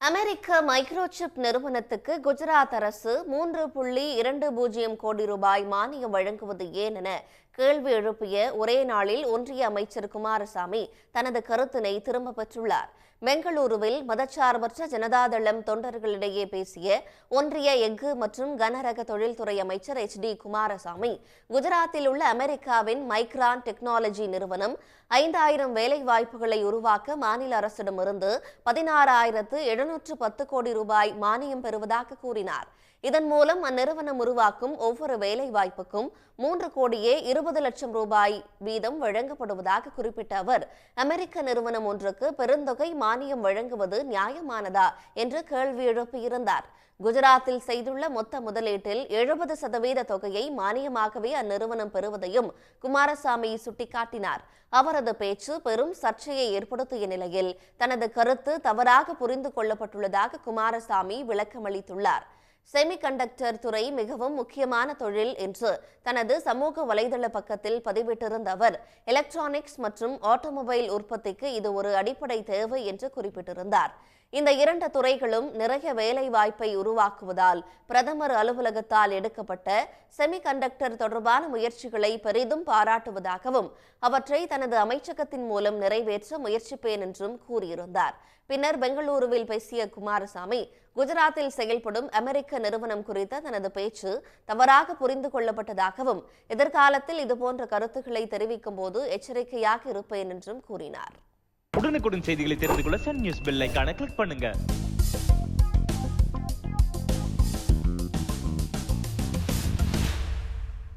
அமெரிக்க microchip நிறுவனத்துக்கு குஜராத் அரசு மூன்று புள்ளி இரண்டு பூஜ்ஜியம் கோடி ரூபாய் மானியம் வழங்குவது ஏன் என கேள்வி எழுப்பிய ஒரே நாளில் ஒன்றிய அமைச்சர் குமாரசாமி தனது கருத்தினை திரும்ப பெற்றுள்ளார். பெங்களூருவில் மதச்சார்பற்ற ஜனதாதளம் தொண்டர்களிடையே பேசிய ஒன்றிய எஃகு மற்றும் கனரக தொழில்துறை அமைச்சர் எச். டி. குமாரசாமி குஜராத்தில் உள்ள அமெரிக்காவின் மைக்ரான் டெக்னாலஜி நிறுவனம் ஐந்தாயிரம் வேலை வாய்ப்புகளை உருவாக்க மாநில அரசிடமிருந்து பதினாறாயிரத்து எழுநூற்று பத்து கோடி ரூபாய் மானியம் பெறுவதாக கூறினார். இதன் மூலம் அந்நிறுவனம் உருவாக்கும் ஒவ்வொரு வேலை வாய்ப்புக்கும் மூன்று கோடியே இருபது அறுபது லட்சம் ரூபாய் வீதம் வழங்கப்படுவதாக குறிப்பிட்ட அவர் அமெரிக்க நிறுவனம் ஒன்றுக்கு பெருந்தொகை மானியம் வழங்குவது நியாயமானதா என்று கேள்வி எழுப்பியிருந்தார். குஜராத்தில் செய்துள்ள மொத்த முதலீட்டில் எழுபது சதவீத தொகையை மானியமாகவே அந்நிறுவனம் பெறுவதையும் குமாரசாமி சுட்டிக்காட்டினார். அவரது பேச்சு பெரும் சர்ச்சையை ஏற்படுத்திய நிலையில் தனது கருத்து தவறாக புரிந்து கொள்ளப்பட்டுள்ளதாக குமாரசாமி விளக்கமளித்துள்ளார். செமிகண்டக்டர் துறை மிகவும் முக்கியமான தொழில் என்று தனது சமூக வலைதள பக்கத்தில் பதிவிட்டிருந்த அவர் எலக்ட்ரானிக்ஸ் மற்றும் ஆட்டோமொபைல் உற்பத்திக்கு இது ஒரு அடிப்படை தேவை என்று குறிப்பிட்டிருந்தார். இந்த இரண்டு துறைகளும் நிறைய வேலை வாய்ப்பை உருவாக்குவதால் பிரதமர் அலுவலகத்தால் எடுக்கப்பட்ட செமிகண்டக்டர் தொடர்பான முயற்சிகளை பெரிதும் பாராட்டுவதாகவும் அவற்றை தனது அமைச்சகத்தின் மூலம் நிறைவேற்ற முயற்சிப்பேன் என்றும் கூறியிருந்தார். பின்னர் பெங்களூருவில் பேசிய குமாரசாமி குஜராத்தில் செயல்படும் அமெரிக்க நிறுவனம் குறித்த தனது பேச்சு தவறாக புரிந்து கொள்ளப்பட்டதாகவும் எதிர்காலத்தில் இதுபோன்ற கருத்துக்களை தெரிவிக்கும் போது எச்சரிக்கையாக இருப்பேன் என்றும் கூறினார். உடனுக்குடன் செய்திகளை தெரிந்து கொள்ள சன் நியூஸ் பெல் கிளிக் பண்ணுங்க.